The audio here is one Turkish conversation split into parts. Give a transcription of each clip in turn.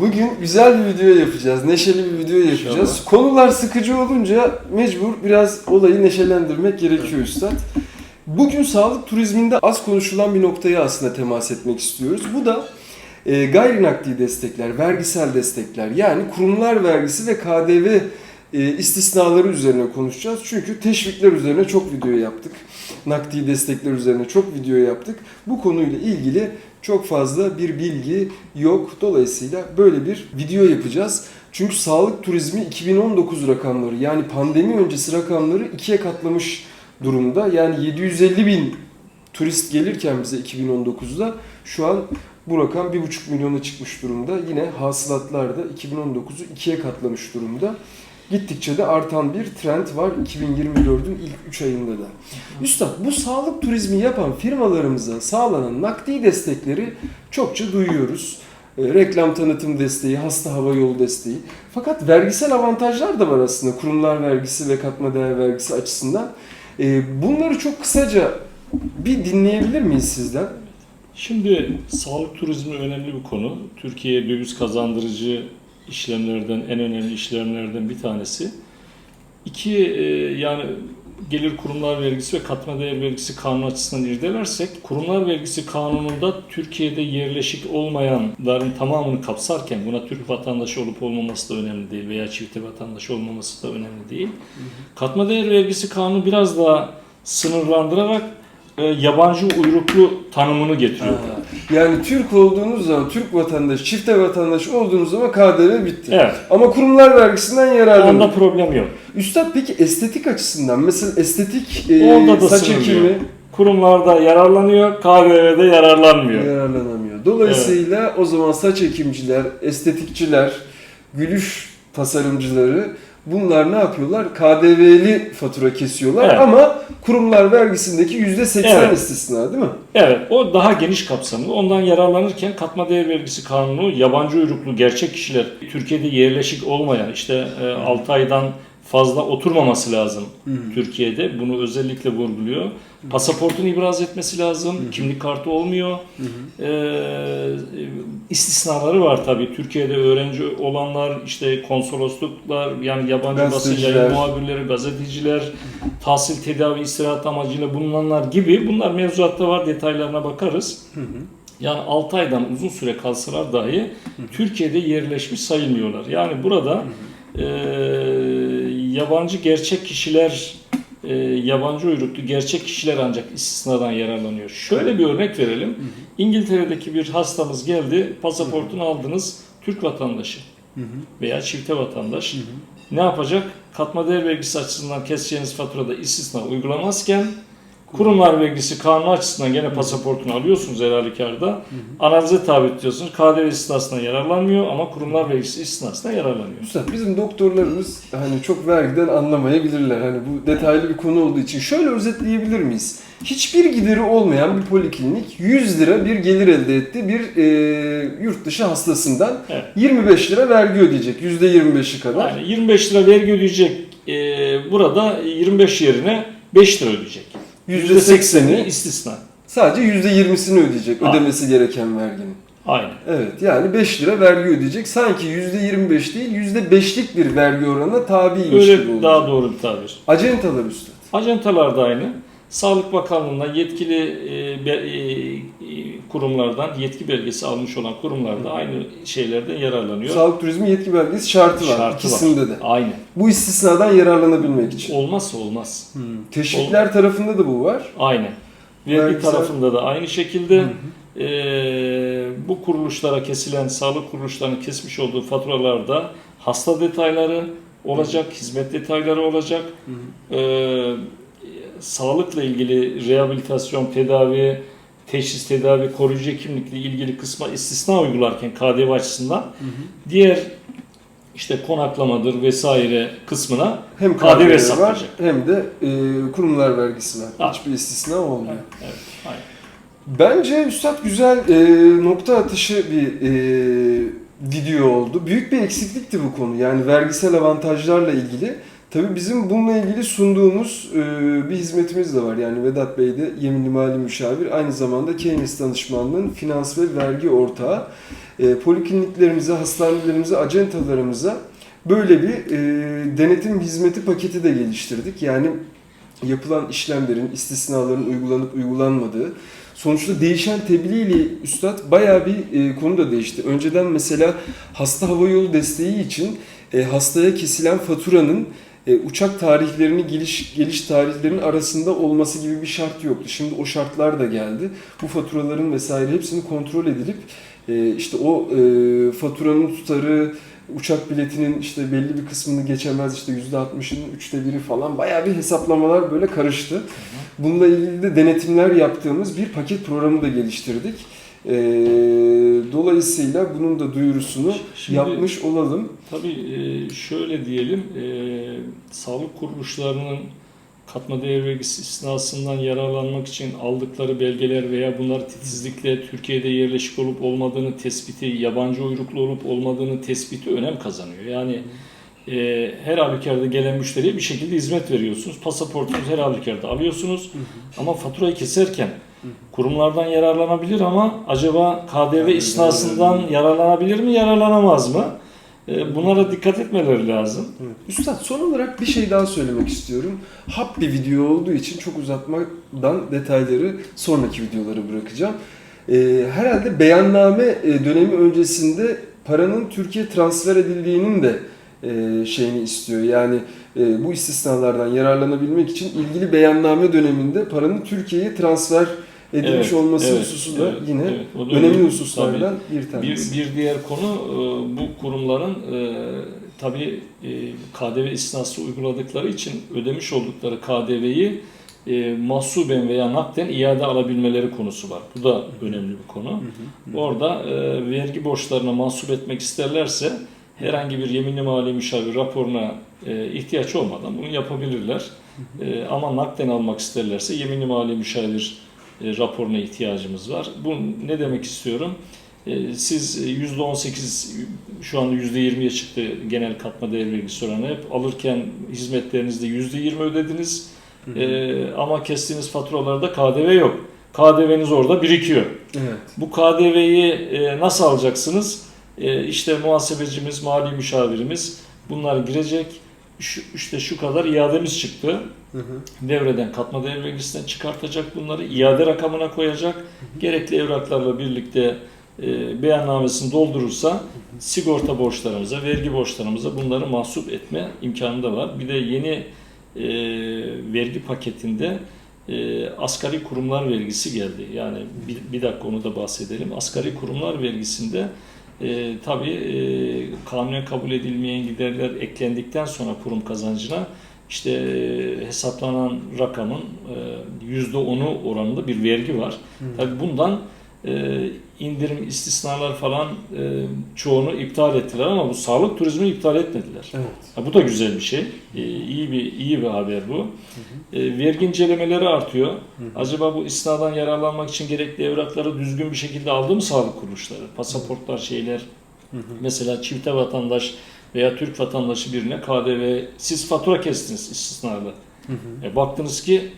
Bugün güzel bir video yapacağız. Neşeli bir video yapacağız. İnşallah. Konular sıkıcı olunca mecbur biraz olayı neşelendirmek gerekiyor üstad. Bugün sağlık turizminde az konuşulan bir noktaya aslında temas etmek istiyoruz. Bu da e, gayri nakdi destekler, vergisel destekler yani kurumlar vergisi ve KDV e, istisnaları üzerine konuşacağız. Çünkü teşvikler üzerine çok video yaptık. Nakdi destekler üzerine çok video yaptık. Bu konuyla ilgili çok fazla bir bilgi yok. Dolayısıyla böyle bir video yapacağız. Çünkü sağlık turizmi 2019 rakamları yani pandemi öncesi rakamları ikiye katlamış durumda. Yani 750 bin turist gelirken bize 2019'da şu an bu rakam 1,5 milyona çıkmış durumda. Yine hasılatlar da 2019'u ikiye katlamış durumda. Gittikçe de artan bir trend var 2024'ün ilk 3 ayında da. Üstad bu sağlık turizmi yapan firmalarımıza sağlanan nakdi destekleri çokça duyuyoruz. E, reklam tanıtım desteği, hasta hava yolu desteği. Fakat vergisel avantajlar da var aslında kurumlar vergisi ve katma değer vergisi açısından. E, bunları çok kısaca bir dinleyebilir miyiz sizden? Şimdi sağlık turizmi önemli bir konu. Türkiye'ye döviz kazandırıcı işlemlerden, en önemli işlemlerden bir tanesi. İki, e, yani gelir kurumlar vergisi ve katma değer vergisi kanunu açısından irdelersek, kurumlar vergisi kanununda Türkiye'de yerleşik olmayanların tamamını kapsarken buna Türk vatandaşı olup olmaması da önemli değil veya çifte vatandaşı olmaması da önemli değil. Katma değer vergisi kanunu biraz daha sınırlandırarak e, yabancı uyruklu tanımını getiriyor. Yani Türk olduğunuz zaman, Türk vatandaşı, çifte vatandaş olduğunuz zaman KDV bitti. Evet. Ama kurumlar vergisinden yararlanıyor. Onda problem yok. Üstad peki estetik açısından mesela estetik e, saç ekimi Kurumlarda yararlanıyor, KDV'de yararlanmıyor. yararlanamıyor. Dolayısıyla o zaman saç ekimciler, estetikçiler, gülüş tasarımcıları bunlar ne yapıyorlar? KDV'li fatura kesiyorlar Evet. ama kurumlar vergisindeki %80 Evet. istisna değil mi? Evet, o daha geniş kapsamlı. Ondan yararlanırken katma değer vergisi kanunu yabancı uyruklu gerçek kişiler Türkiye'de yerleşik olmayan işte 6 aydan fazla oturmaması lazım Türkiye'de. Bunu özellikle vurguluyor. Pasaportunu ibraz etmesi lazım. Kimlik kartı olmuyor. Ee, istisnaları var tabii. Türkiye'de öğrenci olanlar, işte konsolosluklar, yani yabancı basın yayın muhabirleri, gazeteciler, tahsil tedavi istirahat amacıyla bulunanlar gibi bunlar mevzuatta var detaylarına bakarız. Yani 6 aydan uzun süre kalsalar dahi Türkiye'de yerleşmiş sayılmıyorlar. Yani burada e, yabancı gerçek kişiler e, yabancı uyruklu gerçek kişiler ancak istisnadan yararlanıyor. Şöyle bir örnek verelim. İngiltere'deki bir hastamız geldi, pasaportunu aldınız, Türk vatandaşı veya çifte vatandaş. Ne yapacak? Katma değer vergisi açısından keseceğiniz faturada istisna uygulamazken kurumlar vergisi kanunu açısından gene pasaportunu alıyorsunuz her halükarda. Analize tabi tutuyorsunuz. KDV istisnasından yararlanmıyor ama kurumlar vergisi istisnasından yararlanıyor. Üstad bizim doktorlarımız hani çok vergiden anlamayabilirler. Hani bu detaylı bir konu olduğu için şöyle özetleyebilir miyiz? Hiçbir gideri olmayan bir poliklinik 100 lira bir gelir elde etti bir e, yurt dışı hastasından Evet. 25 lira vergi ödeyecek %25'i kadar. Yani 25 lira vergi ödeyecek e, burada 25 yerine 5 lira ödeyecek. %80'i istisna. sadece %20'sini ödeyecek Aynen. ödemesi gereken verginin. Aynen. Evet yani 5 lira vergi ödeyecek. Sanki %25 değil %5'lik bir vergi oranına tabiymiş gibi Öyle olacak. daha doğru bir tabir. Acentalar üstad. Acentalar da aynı. Sağlık Bakanlığı'ndan yetkili e, be- e, e, kurumlardan yetki belgesi almış olan kurumlar da aynı şeylerden yararlanıyor. Sağlık turizmi yetki belgesi şartı var Şartı ikisinde var. de. Aynen. Bu istisnadan yararlanabilmek için. Olmazsa olmaz. Teşvikler tarafında da bu var. Aynen. Vergi tarafında da aynı şekilde e, bu kuruluşlara kesilen, sağlık kuruluşlarının kesmiş olduğu faturalarda hasta detayları olacak, hizmet detayları olacak. E, sağlıkla ilgili rehabilitasyon, tedavi, teşhis tedavi, koruyucu hekimlikle ilgili kısma istisna uygularken KDV açısından diğer işte konaklamadır vesaire kısmına Hem KDV KDV var saplayacak. hem de e, kurumlar vergisi var. Ha. Hiçbir istisna olmuyor. Evet, evet, aynen. Bence Üstad güzel e, nokta atışı bir e, video oldu. Büyük bir eksiklikti bu konu. Yani vergisel avantajlarla ilgili Tabii bizim bununla ilgili sunduğumuz e, bir hizmetimiz de var. Yani Vedat Bey de yeminli mali müşavir, aynı zamanda Keynes danışmanlığın finans ve vergi ortağı. E, polikliniklerimize, hastanelerimize, acentalarımıza böyle bir e, denetim hizmeti paketi de geliştirdik. Yani yapılan işlemlerin, istisnaların uygulanıp uygulanmadığı, sonuçta değişen tebliğ ile üstad bayağı bir e, konu da değişti. Önceden mesela hasta hava yolu desteği için hastaya kesilen faturanın e, uçak tarihlerini geliş geliş tarihlerinin arasında olması gibi bir şart yoktu. Şimdi o şartlar da geldi. Bu faturaların vesaire hepsini kontrol edilip e, işte o e, faturanın tutarı uçak biletinin işte belli bir kısmını geçemez işte %60'ın üçte biri falan bayağı bir hesaplamalar böyle karıştı. Bununla ilgili de denetimler yaptığımız bir paket programı da geliştirdik. E, dolayısıyla bunun da duyurusunu Şimdi- yapmış olalım. Tabii e, şöyle diyelim, e, sağlık kuruluşlarının katma değer vergisi istisnasından yararlanmak için aldıkları belgeler veya bunlar titizlikle Türkiye'de yerleşik olup olmadığını tespiti, yabancı uyruklu olup olmadığını tespiti önem kazanıyor. Yani e, her halükarda gelen müşteriye bir şekilde hizmet veriyorsunuz. Pasaportunuzu her halükarda alıyorsunuz. Ama faturayı keserken kurumlardan yararlanabilir ama acaba KDV istisnasından yararlanabilir mi, yararlanamaz mı? E, Bunlara dikkat etmeleri lazım. Evet. Üstad son olarak bir şey daha söylemek istiyorum. Hap bir video olduğu için çok uzatmadan detayları sonraki videolara bırakacağım. Ee, herhalde beyanname e, dönemi öncesinde paranın Türkiye transfer edildiğinin de e, şeyini istiyor. Yani e, bu istisnalardan yararlanabilmek için ilgili beyanname döneminde paranın Türkiye'ye transfer edilmiş Evet, olması evet, hususu da evet, yine evet. Da önemli hususlardan bir Bir, tanesi. bir diğer konu e, bu kurumların e, tabii e, KDV istisnası uyguladıkları için ödemiş oldukları KDV'yi e, mahsuben veya nakden iade alabilmeleri konusu var. Bu da önemli bir konu. Orada e, vergi borçlarına mahsup etmek isterlerse herhangi bir yeminli mali müşavir raporuna e, ihtiyaç olmadan bunu yapabilirler. E, ama nakden almak isterlerse yeminli mali müşavir raporuna ihtiyacımız var. Bu ne demek istiyorum? E, Siz e, %18 şu anda %20'ye çıktı genel katma değer vergisi oranı. Hep alırken hizmetlerinizde %20 ödediniz. E, ama kestiğiniz faturalarda KDV yok. KDV'niz orada birikiyor. Evet. Bu KDV'yi e, nasıl alacaksınız? E, işte muhasebecimiz, mali müşavirimiz bunlar girecek. Şu, işte şu kadar iademiz çıktı. Hı hı. Devreden katma değer vergisinden çıkartacak bunları. iade rakamına koyacak. Gerekli evraklarla birlikte e, beyannamesini doldurursa sigorta borçlarımıza, vergi borçlarımıza bunları mahsup etme imkanı da var. Bir de yeni e, vergi paketinde e, asgari kurumlar vergisi geldi. Yani bir, bir dakika onu da bahsedelim. Asgari kurumlar vergisinde e, tabii e, kanunen kabul edilmeyen giderler eklendikten sonra kurum kazancına işte e, hesaplanan rakamın e, yüzde onu oranında bir vergi var. Tabii bundan e, indirim istisnalar falan e, çoğunu iptal ettiler ama bu sağlık turizmini iptal etmediler. Evet. Ha, bu da güzel bir şey. Ee, iyi bir iyi bir haber bu. Ee, vergi incelemeleri artıyor. Acaba bu isnadan yararlanmak için gerekli evrakları düzgün bir şekilde aldı mı sağlık kuruluşları? Pasaportlar, şeyler. Mesela çifte vatandaş veya Türk vatandaşı birine KDV siz fatura kestiniz istisnalı. E, baktınız ki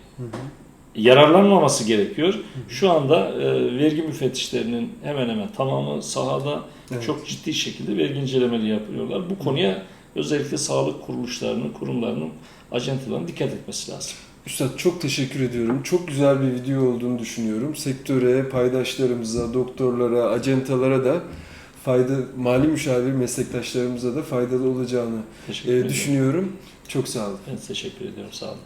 yararlanmaması gerekiyor. Şu anda e, vergi müfettişlerinin hemen hemen tamamı sahada Evet. çok ciddi şekilde vergi incelemeleri yapıyorlar. Bu konuya özellikle sağlık kuruluşlarının, kurumlarının, ajantalarının dikkat etmesi lazım. Üstad çok teşekkür ediyorum. Çok güzel bir video olduğunu düşünüyorum. Sektöre, paydaşlarımıza, doktorlara, acentalara da fayda, mali müşavir meslektaşlarımıza da faydalı olacağını e, düşünüyorum. Çok sağ olun. Ben teşekkür ediyorum. Sağ olun.